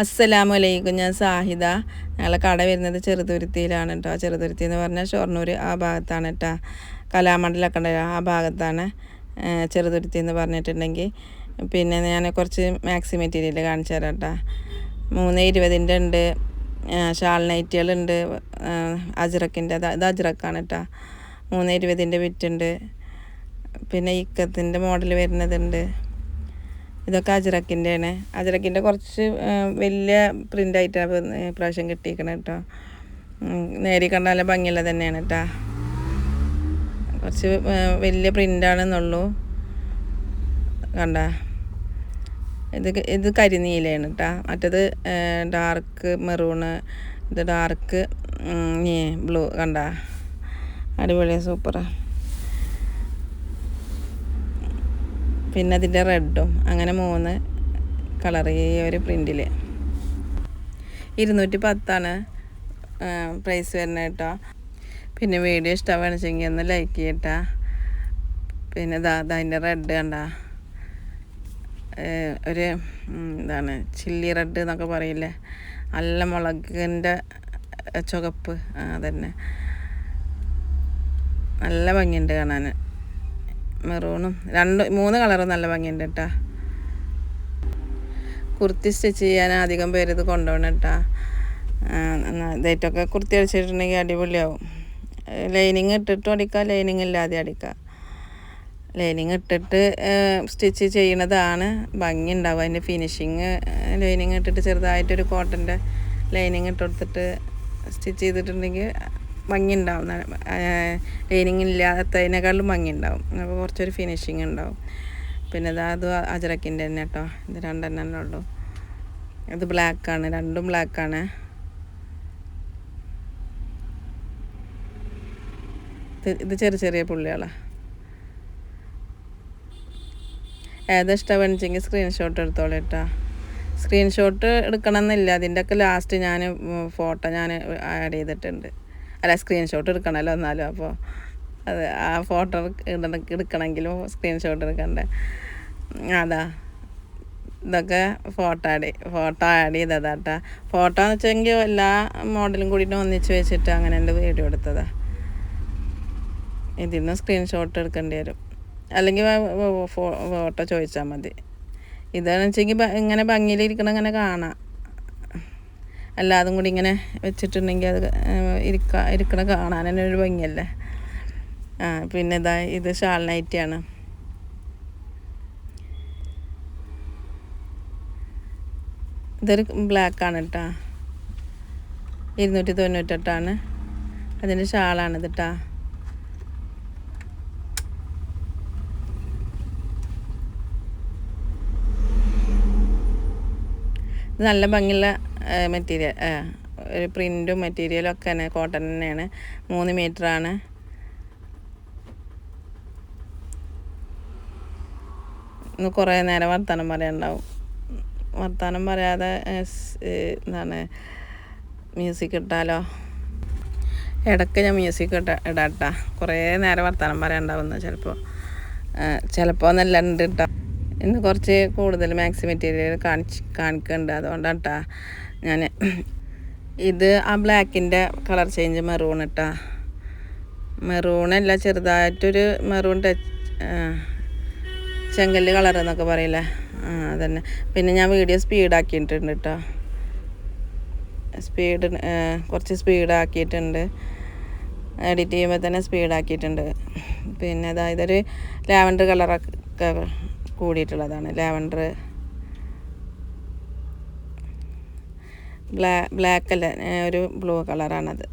അസ്സലാമലൈക്കും ഞാൻ സാഹിദ. ഞങ്ങളെ കട വരുന്നത് ചെറുതുരുത്തിയിലാണ് കേട്ടോ ചെറുതുരുത്തി എന്ന് പറഞ്ഞാൽ ഷൊർണൂർ ആ ഭാഗത്താണ് കേട്ടോ കലാമണ്ഡലൊക്കെ ആ ഭാഗത്താണ് ചെറുതുരുത്തി എന്ന് പറഞ്ഞിട്ടുണ്ടെങ്കിൽ. പിന്നെ ഞാൻ കുറച്ച് മാക്സി മെറ്റീരിയൽ കാണിച്ചു തരാം കേട്ടോ മൂന്ന് ഇരുപതിന്റെ ഉണ്ട് ഷാൾ നൈറ്റുകളുണ്ട് അജ്രക്കിന്റെ ഇത് അജ്രക്കാണ് കേട്ടോ മൂന്ന് ഇരുപതിന്റെ വിറ്റുണ്ട്. പിന്നെ ഇക്കത്തിന്റെ മോഡൽ വരുന്നതുണ്ട് ഇതൊക്കെ അജ്രക്കിന്റെയാണ്. അജ്രക്കിന്റെ കുറച്ച് വലിയ പ്രിന്റായിട്ടാണ് ഇപ്രാവശ്യം കിട്ടിയിരിക്കണം കേട്ടോ നേരി കണ്ടാൽ നല്ല ഭംഗിയുള്ള തന്നെയാണ് കേട്ടോ കുറച്ച് വലിയ പ്രിന്റാണെന്നുള്ളൂ. കണ്ട? ഇത് ഇത് കരിനീലയാണ് കേട്ടോ മറ്റേത് ഡാർക്ക് മെറൂണ് ഇത് ഡാർക്ക് ബ്ലൂ. കണ്ട? അടിപൊളിയാണ് സൂപ്പറാണ് പിന്നെ അതിന്റെ റെഡും. അങ്ങനെ മൂന്ന് കളർ ഈ ഒരു പ്രിന്റിൽ ഇരുന്നൂറ്റി പത്താണ് പ്രൈസ് വരുന്നത് കേട്ടോ. പിന്നെ വീഡിയോ ഇഷ്ടമാണെന്ന് വെച്ചെങ്കിൽ ഒന്ന് ലൈക്ക് ചെയ്യട്ടാ. പിന്നെ ദാ അതിന്റെ റെഡ് കണ്ട. ഒരു എന്താണ് ചില്ലി റെഡ് എന്നൊക്കെ പറയില്ലേ? നല്ല മുളകിന്റെ ചുവപ്പ് അതന്നെ. നല്ല ഭംഗിയുണ്ട് കാണാൻ. മെറൂണും. രണ്ട് മൂന്ന് കളറും നല്ല ഭംഗിയുണ്ട് കേട്ടാ കുർത്തി സ്റ്റിച്ച് ചെയ്യാൻ അധികം പേര് ഇത് കൊണ്ടുപോകണം കേട്ടാ ഇതായിട്ടൊക്കെ കുർത്തി അടിച്ചിട്ടുണ്ടെങ്കിൽ അടിപൊളിയാവും. ലൈനിങ് ഇട്ടിട്ടും അടിക്കാം ലൈനിങ് ഇല്ലാതെ അടിക്കാം. ലൈനിങ് ഇട്ടിട്ട് സ്റ്റിച്ച് ചെയ്യണതാണ് ഭംഗി ഉണ്ടാവുക അതിന്റെ ഫിനിഷിങ് ലൈനിങ് ഇട്ടിട്ട് ചെറുതായിട്ടൊരു കോട്ടന്റെ ലൈനിങ് ഇട്ട് കൊടുത്തിട്ട് സ്റ്റിച്ച് ചെയ്തിട്ടുണ്ടെങ്കിൽ ഭംഗി ഉണ്ടാവും ലൈനിങ് ഇല്ലാത്തതിനേക്കാളും ഭംഗി ഉണ്ടാവും അപ്പോൾ കുറച്ചൊരു ഫിനിഷിങ് ഉണ്ടാവും. പിന്നെ ഇതാ അത് അജറക്കിന്റെ തന്നെ കേട്ടോ ഇത് രണ്ടെണ്ണല്ലേ ഉള്ളൂ. ഇത് ബ്ലാക്കാണ് രണ്ടും ബ്ലാക്കാണ് ഇത് ചെറിയ ചെറിയ പുള്ളികളാണ് ഏതാ വെച്ചെങ്കിൽ സ്ക്രീൻഷോട്ട് എടുത്തോളൂ കേട്ടോ സ്ക്രീൻഷോട്ട് എടുക്കണമെന്നില്ല. അതിന്റെയൊക്കെ ലാസ്റ്റ് ഞാൻ ഫോട്ടോ ഞാൻ ആഡ് ചെയ്തിട്ടുണ്ട്. അല്ല സ്ക്രീൻഷോട്ട് എടുക്കണമല്ലോ എന്നാലും അപ്പോൾ അത് ആ ഫോട്ടോ എടുക്കണമെങ്കിലും സ്ക്രീൻഷോട്ട് എടുക്കണ്ടേ. അതാ. ഇതൊക്കെ ഫോട്ടോ ആഡ് ഫോട്ടോ ആഡ് ചെയ്തതാ കേട്ടാ ഫോട്ടോ എന്ന് വെച്ചെങ്കിൽ എല്ലാ മോഡലും കൂടിയിട്ട് ഒന്നിച്ച് വെച്ചിട്ട് അങ്ങനെ എന്റെ വീഡിയോ എടുത്തതാ. ഇതിൽ നിന്ന് സ്ക്രീൻഷോട്ട് എടുക്കേണ്ടി വരും. അല്ലെങ്കിൽ ഫോട്ടോ ചോദിച്ചാൽ മതി. ഇതാണെന്ന് വെച്ചെങ്കിൽ ഇങ്ങനെ ഭംഗിയിലിരിക്കണം അങ്ങനെ കാണാം. എല്ലാതും കൂടി ഇങ്ങനെ വെച്ചിട്ടുണ്ടെങ്കിൽ അത് ഇരിക്ക ഇരിക്കണ കാണാൻ തന്നെ ഒരു ഭംഗിയല്ലേ? ആ പിന്നെ ഇതാ ഇത് ഷാൾ നൈറ്റിയാണ് ഇതൊരു ബ്ലാക്കാണ് കേട്ടോ ഇരുന്നൂറ്റി തൊണ്ണൂറ്റെട്ടാണ് അതിന്റെ ഷാളാണിത് കേട്ടോ നല്ല ഭംഗിയുള്ള മെറ്റീരിയൽ ഒരു പ്രിന്റും മെറ്റീരിയലും ഒക്കെ തന്നെ കോട്ടൺ തന്നെയാണ്. മൂന്ന് മീറ്ററാണ് ഇന്ന് കുറേ നേരം വർത്തമാനം പറയാനുണ്ടാവും. വർത്തമാനം പറയാതെ എന്താണ് മ്യൂസിക് ഇട്ടാലോ? ഇടയ്ക്ക് ഞാൻ മ്യൂസിക് ഇട്ട ഇടാട്ടാ. കുറേ നേരം വർത്തമാനം പറയാനുണ്ടാവുന്ന ചിലപ്പോൾ ചിലപ്പോൾ നല്ല ഉണ്ട് കേട്ടോ ഇന്ന് കുറച്ച് കൂടുതൽ മാക്സി മെറ്റീരിയൽ കാണിച്ച് കാണിക്കുന്നുണ്ട് അതുകൊണ്ടാണ് കേട്ടോ ഞാൻ ഇത് ആ ബ്ലാക്കിന്റെ കളർ ചേഞ്ച് മെറൂൺ ഇട്ടാ മെറൂണല്ല ചെറുതായിട്ടൊരു മെറൂൺ ടച്ച് ചെങ്കല്ല് കളർ എന്നൊക്കെ പറയില്ലേ? ആ അതന്നെ. പിന്നെ ഞാൻ വീഡിയോ സ്പീഡാക്കിയിട്ടുണ്ട് കേട്ടോ സ്പീഡ് കുറച്ച് സ്പീഡാക്കിയിട്ടുണ്ട് എഡിറ്റ് ചെയ്യുമ്പോൾ തന്നെ സ്പീഡാക്കിയിട്ടുണ്ട് പിന്നെ അതായത് ഇതൊരു ലാവൻഡർ കളറൊക്കെ കൂടിയിട്ടുള്ളതാണ്. ലാവൻഡർ ബ്ലാ ബ്ലാക്ക് അല്ല ഒരു ബ്ലൂ കളറാണത്.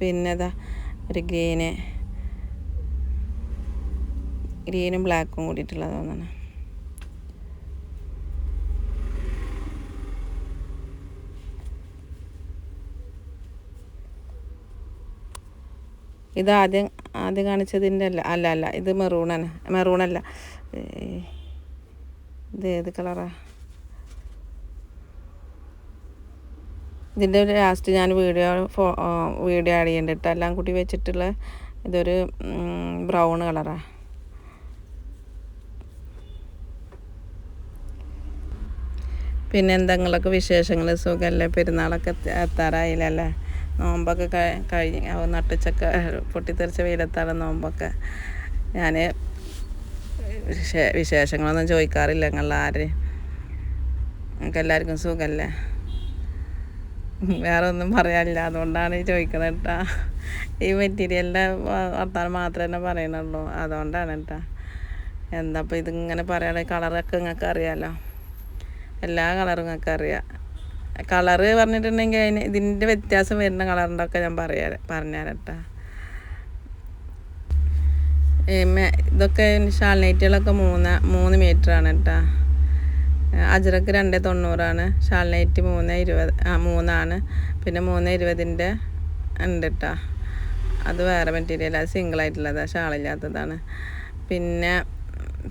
പിന്നെ അതാ ഒരു ഗ്രീന് ഗ്രീനും ബ്ലാക്കും കൂടിയിട്ടുള്ളതാണ് തോന്നണം ഇത് ആദ്യം ആദ്യം കാണിച്ചതിന്റെ അല്ല അല്ല അല്ല ഇത് മെറൂണാണ് മെറൂണല്ല. ഇത് ഏത് കളറാ? ഇതിന്റെ ഒരു ലാസ്റ്റ് ഞാൻ വീഡിയോ ഫോ വീഡിയോ ആഡ് ചെയ്യണ്ടിട്ട് എല്ലാം കൂടി വെച്ചിട്ടുള്ള ഇതൊരു ബ്രൗൺ കളറാണ് പിന്നെ എന്തെങ്കിലുമൊക്കെ വിശേഷങ്ങൾ സുഖമല്ലേ പെരുന്നാളൊക്കെ എത്തി- എത്താറായില്ലല്ലേ നോമ്പൊക്കെ കഴി- കഴിഞ്ഞ് നട്ടുച്ചക്ക പൊട്ടിത്തെറിച്ച വെയിലെത്താണ് നോമ്പൊക്കെ? ഞാൻ വിശേ- വിശേഷങ്ങളൊന്നും ചോദിക്കാറില്ല. നിങ്ങൾ ആര്? നിങ്ങൾക്ക് എല്ലാവർക്കും സുഖമല്ലേ വേറെ ഒന്നും പറയാനില്ല. അതുകൊണ്ടാണ് ഈ ചോദിക്കുന്നത് കേട്ടാ. ഈ മെറ്റീരിയലിന്റെ വർത്താനം മാത്രമേ തന്നെ പറയണുള്ളൂ. അതുകൊണ്ടാണ് കേട്ടാ. എന്താ ഇപ്പം ഇതിങ്ങനെ പറയണ? കളറൊക്കെ നിങ്ങൾക്ക് അറിയാമല്ലോ എല്ലാ കളറും നിങ്ങൾക്ക് അറിയാം. കളറ് പറഞ്ഞിട്ടുണ്ടെങ്കിൽ അതിന് ഇതിന്റെ വ്യത്യാസം വരുന്ന കളറിന്റെ ഒക്കെ ഞാൻ പറയാ പറഞ്ഞുതരാം കേട്ടാ. ഏ, മെ- ഇതൊക്കെ ഷാൾ നൈറ്റുകളൊക്കെ മൂന്ന് മൂന്ന് മീറ്ററാണ് കേട്ടോ അജറക്ക് രണ്ട് തൊണ്ണൂറാണ് ഷാൾ നൈറ്റ് മൂന്ന് ഇരുപത് ആ മൂന്നാണ് പിന്നെ മൂന്ന് ഇരുപതിന്റെ ഉണ്ട് കേട്ടോ അത് വേറെ മെറ്റീരിയൽ അത് സിംഗിൾ ആയിട്ടുള്ളത് ഷാളില്ലാത്തതാണ്. പിന്നെ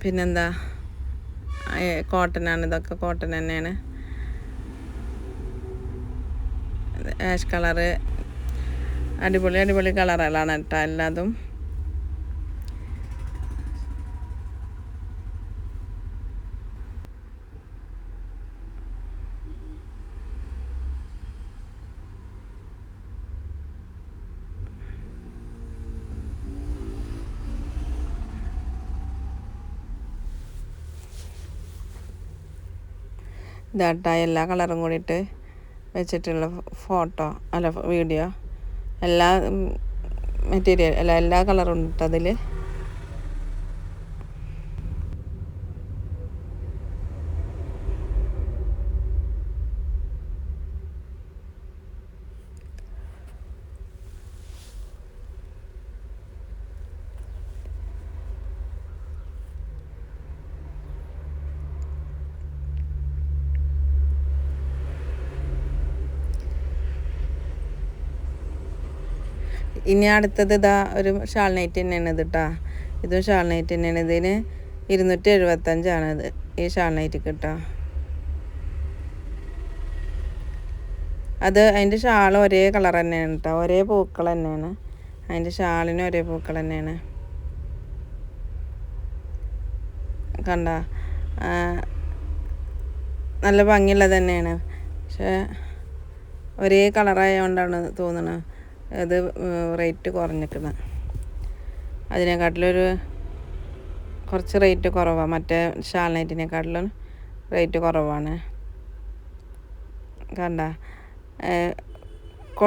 പിന്നെന്താ? കോട്ടനാണ് ഇതൊക്കെ കോട്ടൺ തന്നെയാണ്. ആഷ് കളറ് അടിപൊളി അടിപൊളി കളറുകളാണ് കേട്ടോ എല്ലാതും. ഇതാട്ടാ എല്ലാ കളറും കൂടിയിട്ട് വെച്ചിട്ടുള്ള ഫോട്ടോ അല്ല വീഡിയോ. എല്ലാ മെറ്റീരിയൽ അല്ല എല്ലാ കളറും ഉണ്ട് അതിൽ ഇനി അടുത്തത് ഇതാ ഒരു ഷാൾ നൈറ്റ് തന്നെയാണ് ഇത് കേട്ടോ ഇതും ഷാൾ നൈറ്റ് തന്നെയാണ്. ഇതിന് ഇരുന്നൂറ്റി എഴുപത്തഞ്ചാണ് ഇത്. ഈ ഷാൾ നൈറ്റ് കേട്ടോ അത് അതിന്റെ ഷാൾ ഒരേ കളർ തന്നെയാണ് കേട്ടോ ഒരേ പൂക്കൾ തന്നെയാണ്. അതിന്റെ ഷാളിന് ഒരേ പൂക്കൾ തന്നെയാണ്. കണ്ട? നല്ല ഭംഗിയുള്ളത് തന്നെയാണ്. പക്ഷേ ഒരേ കളറായതുകൊണ്ടാണ് തോന്നുന്നത് ഇത് റേറ്റ് കുറഞ്ഞിരിക്കുന്നത് അതിനെക്കാട്ടിലൊരു കുറച്ച് റേറ്റ് കുറവാണ് മറ്റേ ഷാൾ നൈറ്റിനെക്കാട്ടിലും റേറ്റ് കുറവാണ്. കണ്ട?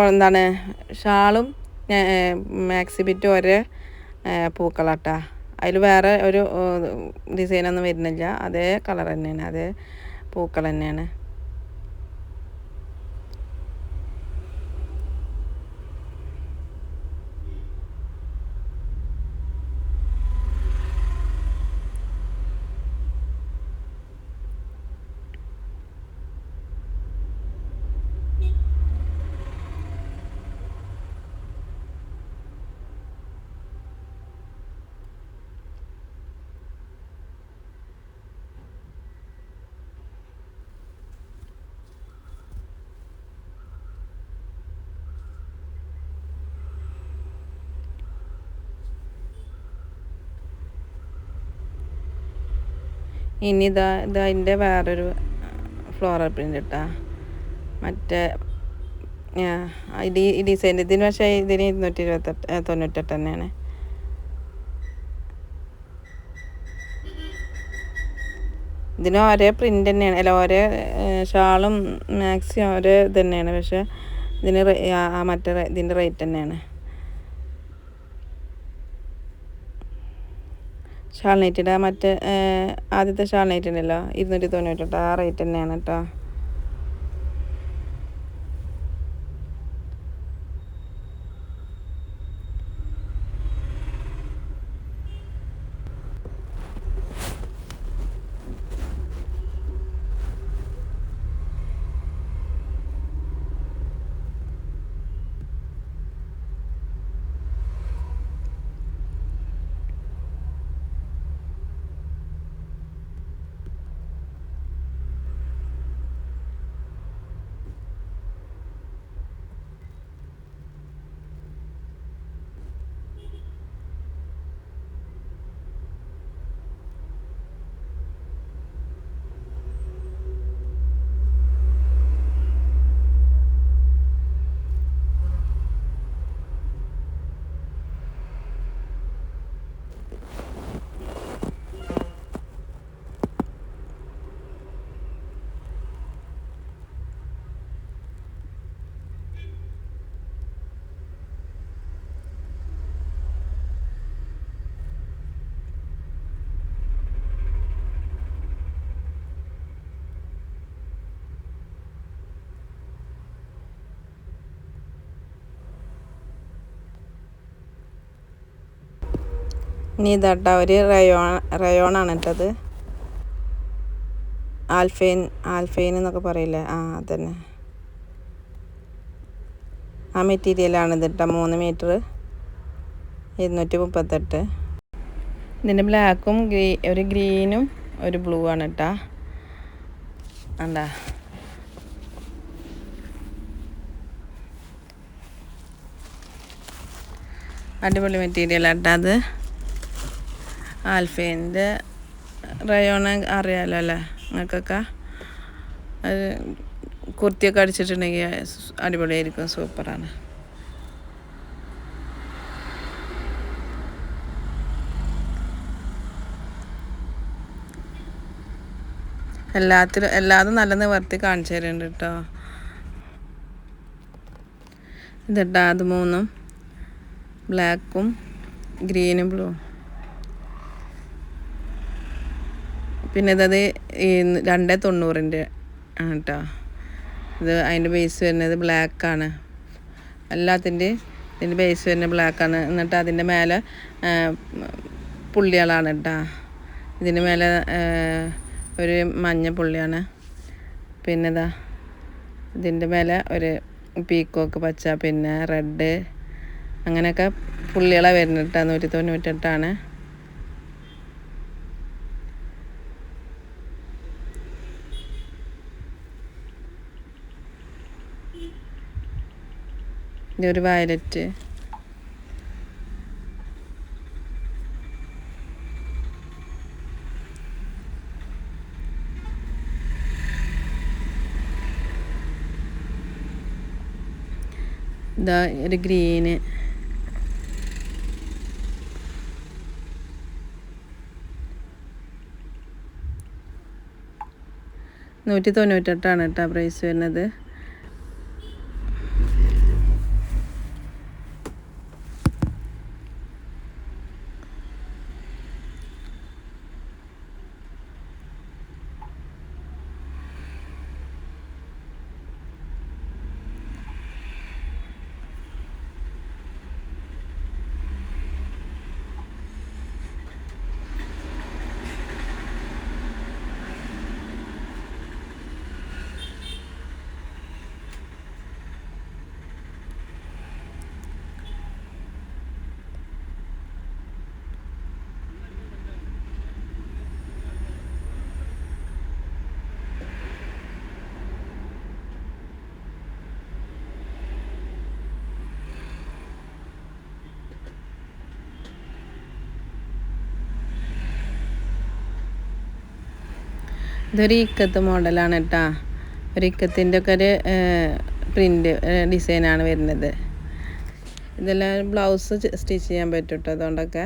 എന്താണ്? ഷാളും മാക്സി ബിറ്റും ഒരേ പൂക്കളാട്ടാ. അതിൽ വേറെ ഒരു ഡിസൈനൊന്നും വരുന്നില്ല. അതേ കളർ തന്നെയാണ്. അതേ പൂക്കൾ തന്നെയാണ്. ഇനി ഇതാ ഇതാ അതിന്റെ വേറൊരു ഫ്ലോറൽ പ്രിന്റ് ഇട്ടാ. മറ്റേ ഈ ഡിസൈൻ ഇതിന് പക്ഷേ ഇതിന് ഇരുന്നൂറ്റി ഇരുപത്തെട്ട് തൊണ്ണൂറ്റെട്ട് തന്നെയാണ്. ഇതിന് ഒരേ പ്രിന്റ് തന്നെയാണ്. അല്ല ഒരേ ഷാളും മാക്സിയും ഒരേ ഇത് തന്നെയാണ്. പക്ഷേ ഇതിന് മറ്റേ ഇതിന്റെ റേറ്റ് തന്നെയാണ്. ഷാൾ നൈറ്റിന്റെ മറ്റേ ആദ്യത്തെ ഷാൾ നൈറ്റ് ഉണ്ടല്ലോ ഇരുന്നൂറ്റി തൊണ്ണൂറ്റെട്ട് ആ റേറ്റ് തന്നെയാണ് കേട്ടോ ഇനി ഇതാട്ട ഒരു റയോൺ റയോണാണ് ഇട്ടത് ആൽഫൈൻ ആൽഫൈൻ എന്നൊക്കെ പറയില്ലേ? ആ അതന്നെ. ആ മെറ്റീരിയലാണ് ഇത് കേട്ടോ മൂന്ന് മീറ്റർ ഇരുന്നൂറ്റി മുപ്പത്തെട്ട് ഇതിന്റെ ബ്ലാക്കും ഗ്രീ ഒരു ഗ്രീനും ഒരു ബ്ലൂ ആണ് ഇട്ടാ എന്താ അടിപൊളി അത്. ആൽഫേന്റെ റയോണ അറിയാലോ അല്ലേ നിങ്ങൾക്കൊക്കെ? അത് കുർത്തിയൊക്കെ അടിച്ചിട്ടുണ്ടെങ്കിൽ അടിപൊളിയായിരിക്കും സൂപ്പറാണ്. എല്ലാത്തിലും എല്ലാതും നല്ല നിവർത്തി കാണിച്ചു തരുന്നുണ്ട് കേട്ടോ. ഇതിട്ടാ അത് മൂന്നും. ബ്ലാക്കും ഗ്രീനും ബ്ലൂ. പിന്നെ ഇതത് രണ്ട് തൊണ്ണൂറിന്റെ ആണ് കേട്ടോ ഇത് അതിന്റെ ബേസ് വരുന്നത് ബ്ലാക്കാണ് എല്ലാത്തിന്റെ ഇതിന്റെ ബേസ് വരുന്നത് ബ്ലാക്കാണ് എന്നിട്ട് അതിന്റെ മേലെ പുള്ളികളാണ് കേട്ടോ ഇതിന്റെ മേലെ ഒരു മഞ്ഞ പുള്ളിയാണ്. പിന്നെ ഇതാ ഇതിന്റെ മേലെ ഒരു പീക്കോക്ക് പച്ച പിന്നെ റെഡ് അങ്ങനെയൊക്കെ പുള്ളികളെ കേട്ടോ നൂറ്റി തൊണ്ണൂറ്റെട്ടാണ് ഇതൊരു വയലറ്റ്. ഇതാ ഒരു ഗ്രീന്. നൂറ്റി തൊണ്ണൂറ്റെട്ടാണ് കേട്ടോ പ്രൈസ് വരുന്നത്. ഇതൊരു ഇക്കത്ത് മോഡലാണ് കേട്ടോ. ഒരു ഇക്കത്തിന്റെ ഒക്കെ ഒരു പ്രിന്റ് ഡിസൈനാണ് വരുന്നത്. ഇതെല്ലാം ബ്ലൗസ് സ്റ്റിച്ച് ചെയ്യാൻ പറ്റും കേട്ടോ അതുകൊണ്ടൊക്കെ.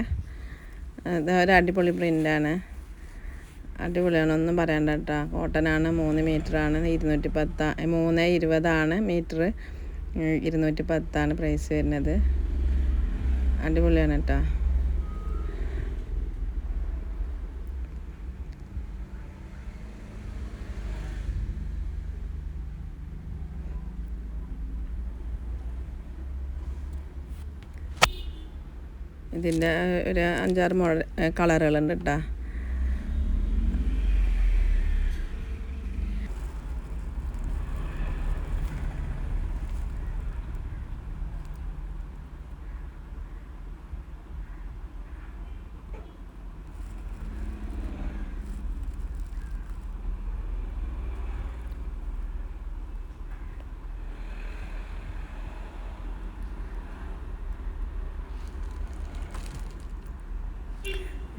ഇത് ഒരു അടിപൊളി പ്രിന്റാണ് അടിപൊളിയാണ് ഒന്നും പറയണ്ട കേട്ടോ. കോട്ടനാണ് മൂന്ന് മീറ്ററാണ് ഇരുന്നൂറ്റി പത്താ മൂന്ന് ഇരുപതാണ് മീറ്റർ ഇരുന്നൂറ്റി പത്താണ് പ്രൈസ് വരുന്നത്. അടിപൊളിയാണ് കേട്ടോ. ഇതിന്റെ ഒരു അഞ്ചാറ് മോഡൽ കളറുകളുണ്ട് കേട്ടോ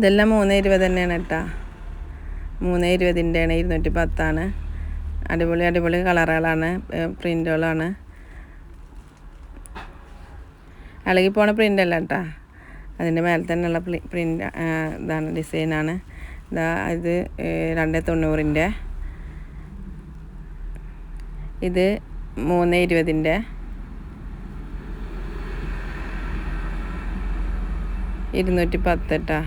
ഇതെല്ലാം മൂന്ന് ഇരുപത് തന്നെയാണ് കേട്ടോ. മൂന്ന് ഇരുപതിന്റെയാണ് ഇരുന്നൂറ്റി പത്താണ് അടിപൊളി അടിപൊളി കളറുകളാണ് പ്രിന്റുകളാണ് ഇളകി പോണ പ്രിന്റ് അല്ല കേട്ടോ. അതിന്റെ മേലെ തന്നെയുള്ള പ്രിന്റ് ഇതാണ് ഡിസൈനാണ്. ഇതാ ഇത് രണ്ട് തൊണ്ണൂറിന്റെ. ഇത് മൂന്ന് ഇരുപതിന്റെ ഇരുന്നൂറ്റി പത്ത് കേട്ടോ.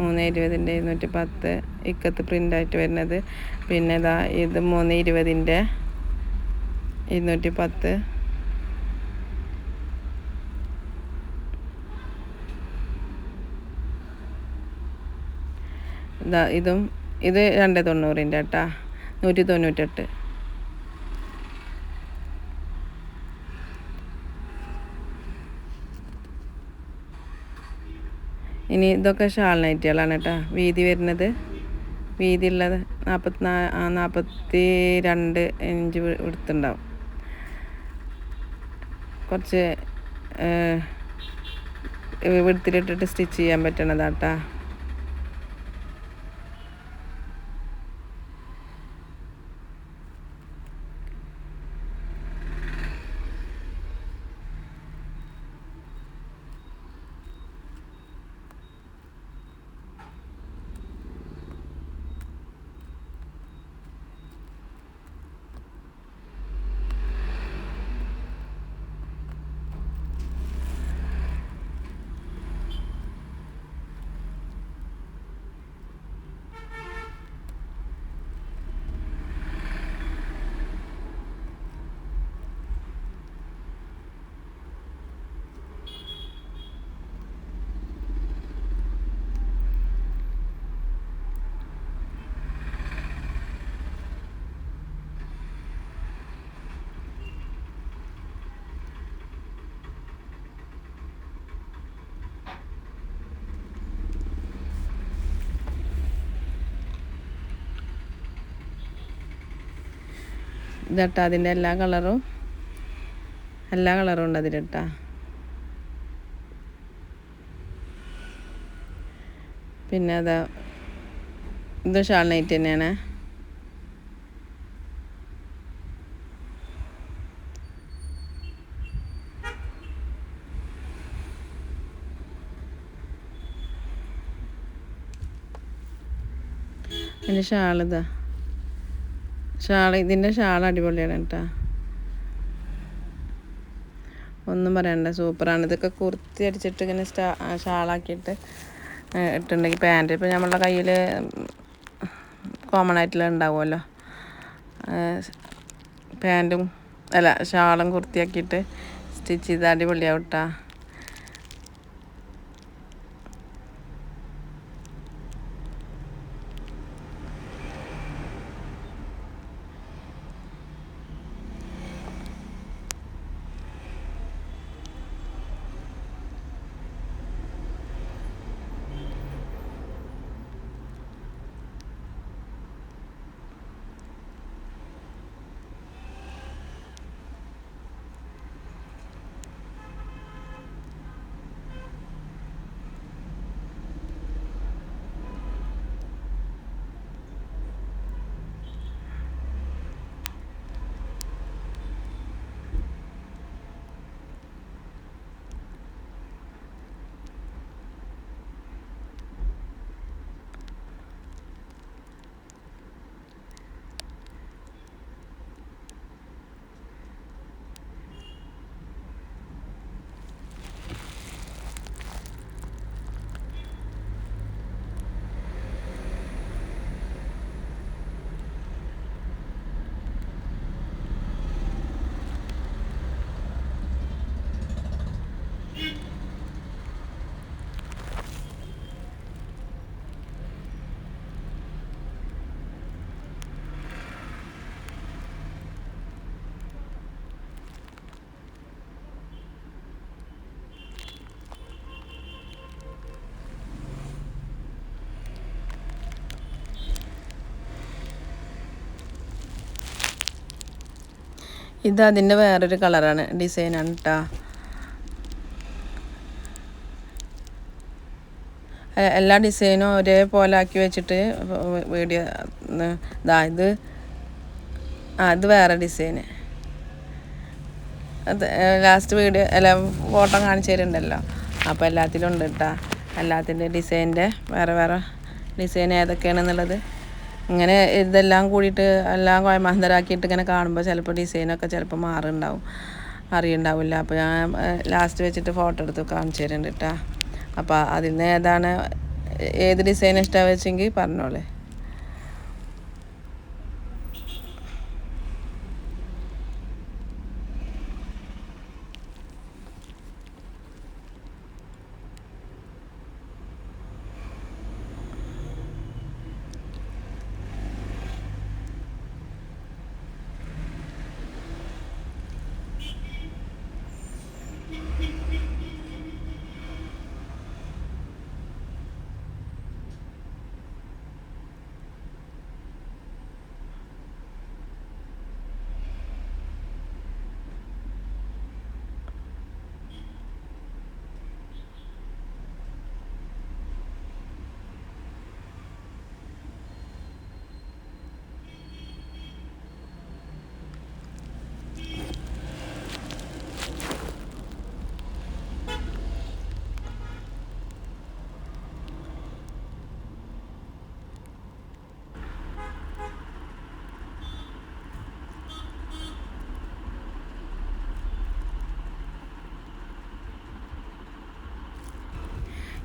മൂന്ന് ഇരുപതിന്റെ ഇരുന്നൂറ്റി പത്ത് ഇക്കത്ത് പ്രിന്റായിട്ട് വരുന്നത്. പിന്നെ ഇതാ ഇത് മൂന്ന് ഇരുപതിന്റെ ഇരുന്നൂറ്റി പത്ത്. ഇതാ ഇതും ഇത് രണ്ട് തൊണ്ണൂറിന്റെ കേട്ടാ. നൂറ്റി തൊണ്ണൂറ്റെട്ട്. ഇനി ഇതൊക്കെ ഷാൾ നൈറ്റുകളാണ് കേട്ടോ. വീതി വരുന്നത്. വീതി ഉള്ളത് നാൽപ്പത്തിനാ നാൽപ്പത്തി രണ്ട് ഇഞ്ച് എടുത്തുണ്ടാവും കുറച്ച് വെടുത്തിലിട്ടിട്ട് സ്റ്റിച്ച് ചെയ്യാൻ പറ്റണതാട്ടാ. ഇതട്ടാ അതിന്റെ എല്ലാ കളറും എല്ലാ കളറും ഉണ്ട് അതിലിട്ടാ. പിന്നെ അതാ ഇത് ഷാൾ നൈറ്റ് തന്നെയാണ്. അതിന്റെ ഷാൾ ഇതാ. ഷാൾ ഇതിന്റെ ഷാൾ അടിപൊളിയാണ് കേട്ടോ. ഒന്നും പറയണ്ട സൂപ്പറാണ്. ഇതൊക്കെ കുർത്തി അടിച്ചിട്ട് ഇങ്ങനെ സ്റ്റാ ഷാളാക്കിയിട്ട് ഇട്ടുണ്ടെങ്കിൽ പാന്റ് ഇപ്പോൾ നമ്മളുടെ കയ്യിൽ കോമൺ ആയിട്ടുള്ള ഉണ്ടാവുമല്ലോ. പാന്റും അല്ല ഷാളും കുർത്തിയാക്കിയിട്ട് സ്റ്റിച്ച് ചെയ്ത് അടിപൊളിയാവും ഇത് അതിന്റെ വേറൊരു കളറാണ്. ഡിസൈനാണ് കേട്ടോ എല്ലാ ഡിസൈനും ഒരേപോലെ ആക്കി വെച്ചിട്ട് വീഡിയോ ഇതാ ഇത്. ആ ഇത് വേറെ ഡിസൈന് അത് ലാസ്റ്റ് വീഡിയോ അല്ല ഫോട്ടോ കാണിച്ചു തരുന്നുണ്ടല്ലോ. അപ്പോൾ എല്ലാത്തിലും ഉണ്ട് കേട്ടോ എല്ലാത്തിന്റെ ഡിസൈനിന്റെ വേറെ വേറെ ഡിസൈൻ ഏതൊക്കെയാണെന്നുള്ളത്. ഇങ്ങനെ ഇതെല്ലാം കൂടിയിട്ട് എല്ലാം കോയമാന്തരാക്കിയിട്ട് ഇങ്ങനെ കാണുമ്പോൾ ചിലപ്പോൾ ഡിസൈനൊക്കെ ചിലപ്പോൾ മാറുണ്ടാവും. അറിയുണ്ടാവില്ല. അപ്പോൾ ഞാൻ ലാസ്റ്റ് വെച്ചിട്ട് ഫോട്ടോ എടുത്ത് കാണിച്ചു തരുന്നുണ്ട് കേട്ടോ അപ്പോൾ അതിൽ നിന്ന് ഏതാണ് ഏത് ഡിസൈൻ ഇഷ്ടമാണ് വെച്ചെങ്കിൽ പറഞ്ഞോളേ.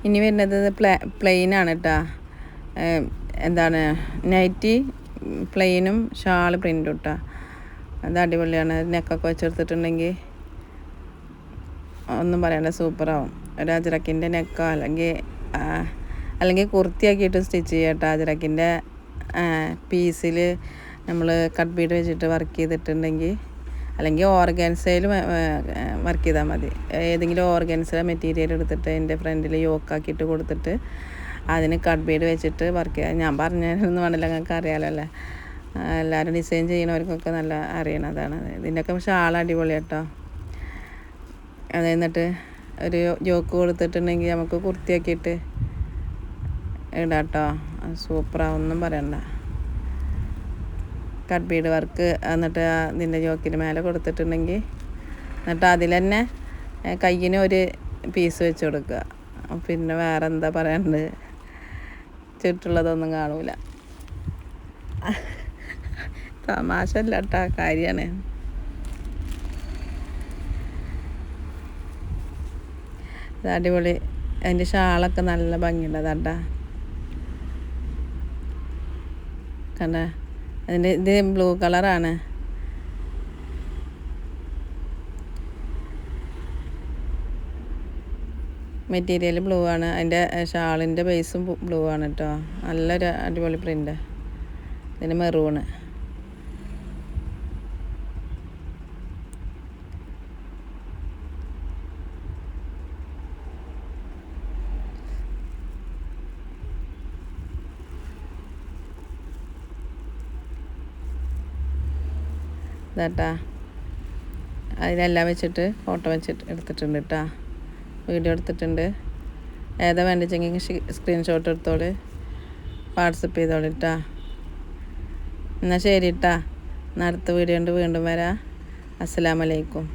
ഇനി വരുന്നത് പ്ലേ പ്ലെയിനാണ് കേട്ടോ എന്താണ് നൈറ്റി പ്ലെയിനും ഷാൾ പ്രിന്റും കേട്ടോ അത് അടിപൊളിയാണ്. നെക്കൊക്കെ വെച്ചെടുത്തിട്ടുണ്ടെങ്കിൽ ഒന്നും പറയണ്ട സൂപ്പറാവും ഒരു അജറക്കിന്റെ നെക്കോ അല്ലെങ്കിൽ അല്ലെങ്കിൽ കുർത്തിയാക്കിയിട്ട് സ്റ്റിച്ച് ചെയ്യട്ടോ അജറക്കിന്റെ പീസിൽ നമ്മൾ കട്ട് ബീഡ് വെച്ചിട്ട് വർക്ക് ചെയ്തിട്ടുണ്ടെങ്കിൽ അല്ലെങ്കിൽ ഓർഗൻസയിൽ വർക്ക് ചെയ്താൽ മതി. ഏതെങ്കിലും ഓർഗൻസ മെറ്റീരിയൽ എടുത്തിട്ട് എന്റെ ഫ്രണ്ടിൽ യോക്കാക്കിയിട്ട് കൊടുത്തിട്ട് അതിന് കട്ട് ബീഡ് വെച്ചിട്ട് വർക്ക് ചെയ്യാം. ഞാൻ പറഞ്ഞതെന്ന് വേണമല്ലോ നിങ്ങൾക്ക് അറിയാമല്ലോ അല്ലേ? എല്ലാവരും ഡിസൈൻ ചെയ്യുന്നവർക്കൊക്കെ നല്ല അറിയണതാണ് ഇതിന്റെയൊക്കെ പക്ഷേ അടിപൊളി കേട്ടോ. അത് എന്നിട്ട് ഒരു ജോക്ക് കൊടുത്തിട്ടുണ്ടെങ്കിൽ നമുക്ക് കുർത്തിയാക്കിയിട്ട് ഇടാം കേട്ടോ. സൂപ്പറാ ഒന്നും പറയണ്ട. കട്ട് ബീഡ് വർക്ക് എന്നിട്ട് ഇതിന്റെ ജോക്കിന് മേലെ കൊടുത്തിട്ടുണ്ടെങ്കിൽ എന്നിട്ട് അതിൽ തന്നെ കയ്യിന് ഒരു പീസ് വെച്ച് കൊടുക്കുക. പിന്നെ വേറെ എന്താ പറയണ്ട്? ചുറ്റുള്ളതൊന്നും കാണൂല. തമാശ അല്ല കേട്ടോ കാര്യമാണ് അടിപൊളി. അതിന്റെ ഷാളൊക്കെ നല്ല ഭംഗിയുണ്ട് അതാട്ടാ കണ്ട? അതിന്റെ ഇത് ബ്ലൂ കളറാണ്. മെറ്റീരിയൽ ബ്ലൂ ആണ്. അതിന്റെ ഷാളിന്റെ ബേസും ബ്ലൂ ആണ് കേട്ടോ നല്ലൊരു അടിപൊളി പ്രിന്റ് ഇതിന് മെറൂണ് ഇതാട്ടാ. അതിലെല്ലാം വെച്ചിട്ട് ഫോട്ടോ വെച്ചിട്ട് എടുത്തിട്ടുണ്ട് കേട്ടാ വീഡിയോ എടുത്തിട്ടുണ്ട്. ഏതാ വേണ്ടിച്ചെങ്കിൽ സ്ക്രീൻഷോട്ട് എടുത്തോൾ. വാട്സപ്പ് ചെയ്തോളൂ കേട്ടാ എന്നാൽ ശരി കേട്ടാ അടുത്ത വീഡിയോ കൊണ്ട് വീണ്ടും വരാം. അസ്സലാമലൈക്കും.